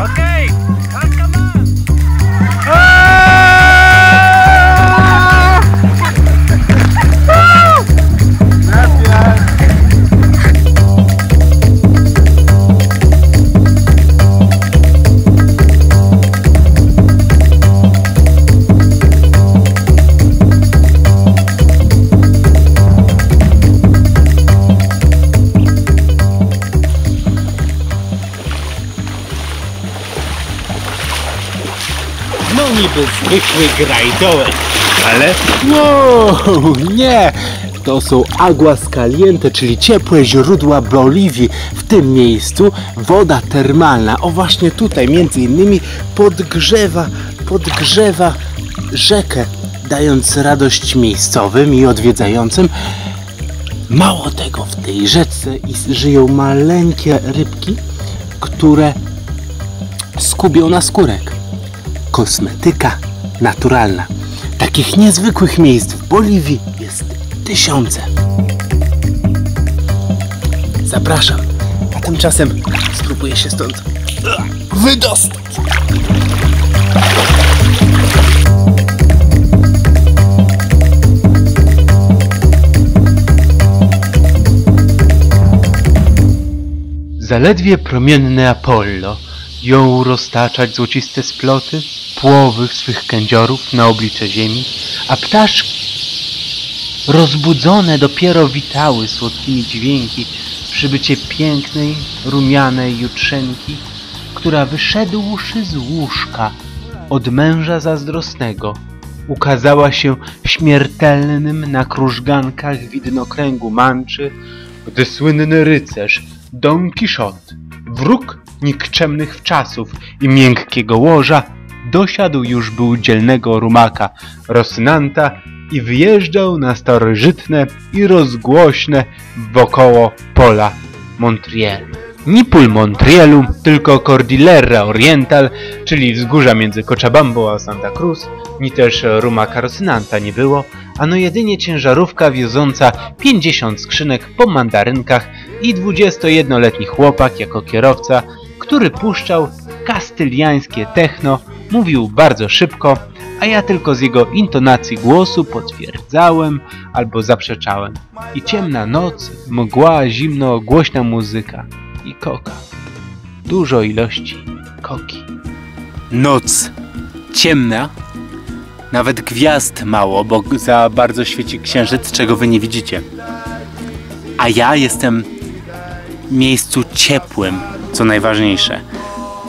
Okay. Niby zwykły grajdołek, ale Wow, nie! To są aguas caliente, czyli ciepłe źródła Boliwii. W tym miejscu woda termalna, o właśnie tutaj między innymi podgrzewa, podgrzewa rzekę, dając radość miejscowym i odwiedzającym. Mało tego, w tej rzece żyją maleńkie rybki, które skubią na skórek. Kosmetyka naturalna. Takich niezwykłych miejsc w Boliwii jest tysiące. Zapraszam. A tymczasem spróbuję się stąd wydostać. zaledwie promienny Apollo jął roztaczać złociste sploty płowych swych kędziorów na oblicze ziemi, a ptaszki rozbudzone dopiero witały słodkimi dźwięki przybycie pięknej, rumianej jutrzenki, która wyszedłszy z łóżka od męża zazdrosnego, ukazała się śmiertelnym na krużgankach widnokręgu manczy, gdy słynny rycerz Don Quixote, wróg nikczemnych wczasów i miękkiego łoża, dosiadł już był dzielnego rumaka Rosynanta i wyjeżdżał na starożytne i rozgłośne wokoło pola Montriel. Ni pól Montrielu, tylko Cordillera Oriental, czyli wzgórza między Cochabambą a Santa Cruz, ni też rumaka Rosynanta nie było, ano jedynie ciężarówka wioząca 50 skrzynek po mandarynkach i 21-letni chłopak jako kierowca, który puszczał kastyliańskie techno, mówił bardzo szybko, a ja tylko z jego intonacji głosu potwierdzałem albo zaprzeczałem. I ciemna noc, mgła, zimno, głośna muzyka i koka. Dużo ilości koki. Noc ciemna, nawet gwiazd mało, bo za bardzo świeci księżyc, czego wy nie widzicie. A ja jestem w miejscu ciepłym, co najważniejsze.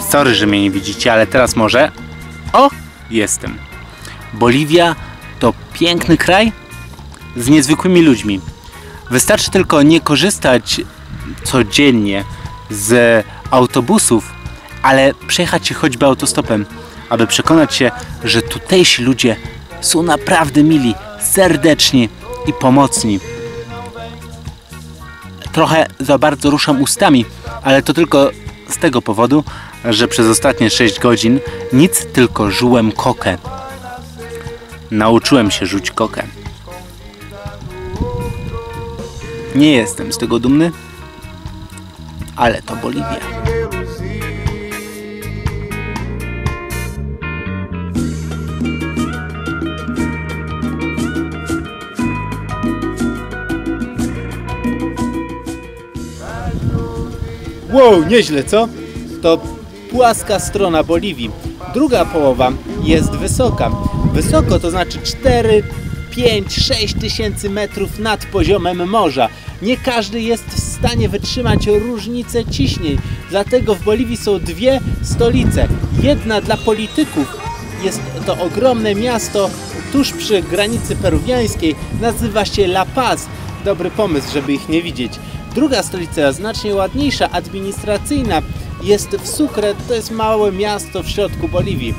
Sorry, że mnie nie widzicie, ale teraz może... O! Jestem. Boliwia to piękny kraj z niezwykłymi ludźmi. Wystarczy tylko nie korzystać codziennie z autobusów, ale przejechać się choćby autostopem, aby przekonać się, że tutejsi ludzie są naprawdę mili, serdeczni i pomocni. Trochę za bardzo ruszam ustami, ale to tylko z tego powodu, że przez ostatnie 6 godzin nic tylko żułem kokę. Nauczyłem się rzuć kokę. Nie jestem z tego dumny, ale to Boliwia. Wow, nieźle, co? To płaska strona Boliwii. Druga połowa jest wysoka. Wysoko to znaczy 4, 5, 6 tysięcy metrów nad poziomem morza. Nie każdy jest w stanie wytrzymać różnicę ciśnień. Dlatego w Boliwii są dwie stolice. Jedna dla polityków. Jest to ogromne miasto tuż przy granicy peruwiańskiej. Nazywa się La Paz. Dobry pomysł, żeby ich nie widzieć. Druga stolica, znacznie ładniejsza, administracyjna, jest w Sucre. To jest małe miasto w środku Boliwii.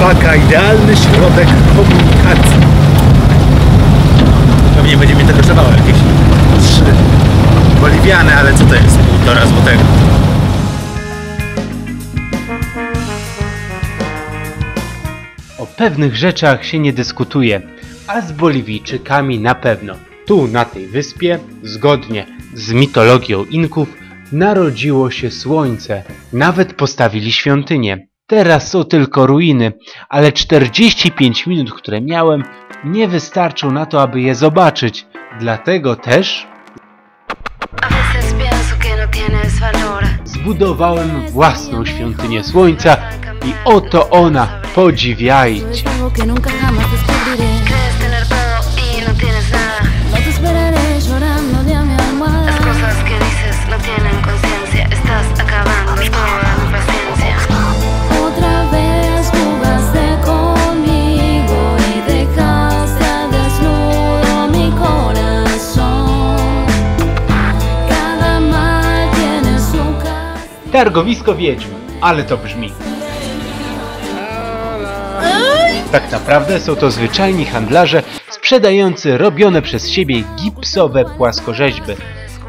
Taka idealny środek komunikacji. Pewnie będzie mnie to kosztowało jakieś 3 boliwiany, ale co to jest? Półtora złotego. Pewnych rzeczach się nie dyskutuje, a z Boliwijczykami na pewno. Tu, na tej wyspie, zgodnie z mitologią Inków, narodziło się słońce. Nawet postawili świątynię. Teraz są tylko ruiny, ale 45 minut, które miałem, nie wystarczą na to, aby je zobaczyć. Dlatego też zbudowałem własną świątynię słońca i oto ona, podziwiajcie. Y no. No no y. Targowisko Wiedźm, ale to brzmi. Tak naprawdę są to zwyczajni handlarze sprzedający robione przez siebie gipsowe płaskorzeźby,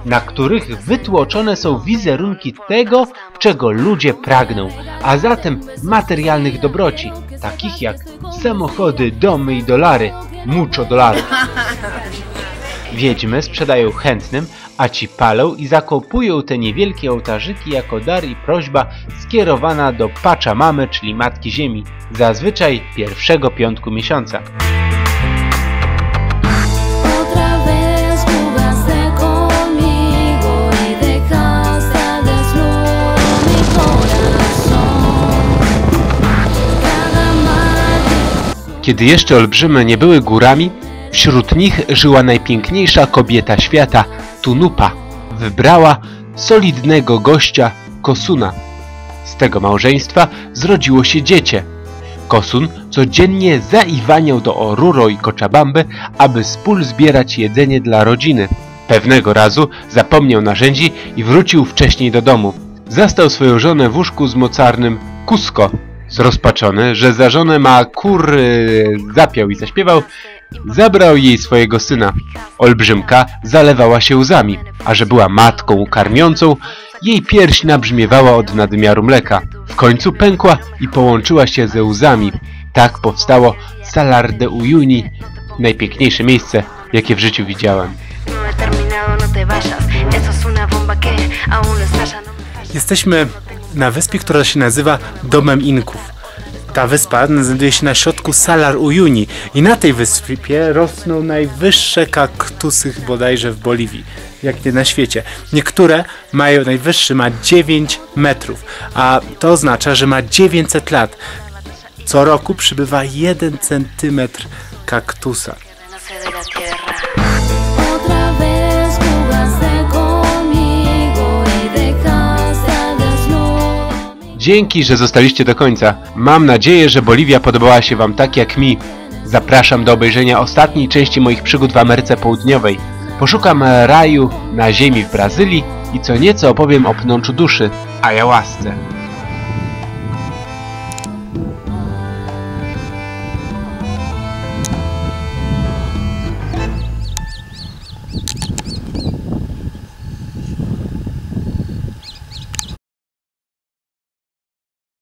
na których wytłoczone są wizerunki tego, czego ludzie pragną, a zatem materialnych dobroci, takich jak samochody, domy i dolary, mucho dolarów. Wiedźmy sprzedają chętnym, a ci palą i zakopują te niewielkie ołtarzyki jako dar i prośba skierowana do Pachamamy, czyli Matki Ziemi, zazwyczaj pierwszego piątku miesiąca. Y Kiedy jeszcze olbrzymy nie były górami, wśród nich żyła najpiękniejsza kobieta świata, Tunupa. Wybrała solidnego gościa, Kosuna. Z tego małżeństwa zrodziło się dziecię. Kosun codziennie zaiwaniał do Oruro i Cochabamby, aby z pól zbierać jedzenie dla rodziny. Pewnego razu zapomniał narzędzi i wrócił wcześniej do domu. Zastał swoją żonę w łóżku z mocarnym Cusco. Zrozpaczony, że za żonę ma kur... zapiał i zaśpiewał, zabrał jej swojego syna. Olbrzymka zalewała się łzami, a że była matką karmiącą, jej pierś nabrzmiewała od nadmiaru mleka. W końcu pękła i połączyła się ze łzami. Tak powstało Salar de Uyuni, najpiękniejsze miejsce, jakie w życiu widziałem. No no. Jesteśmy na wyspie, która się nazywa Domem Inków. Ta wyspa znajduje się na środku Salar Uyuni i na tej wyspie rosną najwyższe kaktusy bodajże w Boliwii, jak nie na świecie. Niektóre mają, najwyższy ma 9 metrów, a to oznacza, że ma 900 lat. Co roku przybywa 1 centymetr kaktusa. Dzięki, że zostaliście do końca. Mam nadzieję, że Boliwia podobała się Wam tak jak mi. Zapraszam do obejrzenia ostatniej części moich przygód w Ameryce Południowej. Poszukam raju na ziemi w Brazylii i co nieco opowiem o pnączu duszy, ayahuasce.